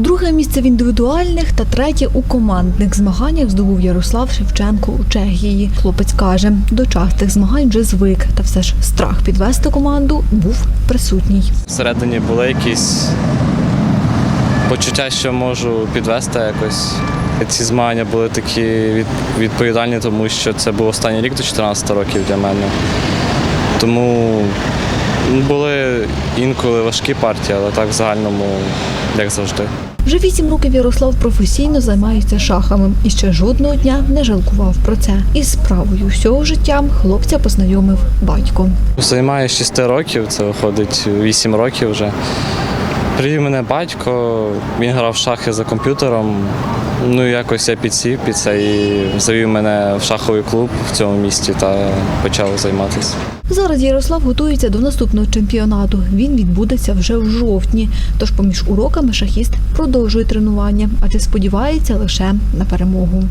Друге місце в індивідуальних та третє у командних змаганнях здобув Ярослав Шевченко у Чехії. Хлопець каже, до частих змагань вже звик, та все ж страх підвести команду був присутній. Всередині були якісь почуття, що можу підвести якось. Ці змагання були такі відповідальні, тому що це був останній рік до 14 років для мене. Тому були інколи важкі партії, але так в загальному, як завжди. Вже вісім років Ярослав професійно займається шахами і ще жодного дня не жалкував про це. Із справою всього життя хлопця познайомив батько. Займаюся 6 років, це виходить 8 років вже. Привів мене батько, він грав в шахи за комп'ютером. Ну, якось я підсів під це і завів мене в шаховий клуб в цьому місті та почав займатися. Зараз Ярослав готується до наступного чемпіонату. Він відбудеться вже в жовтні. Тож поміж уроками шахіст продовжує тренування, адже сподівається лише на перемогу.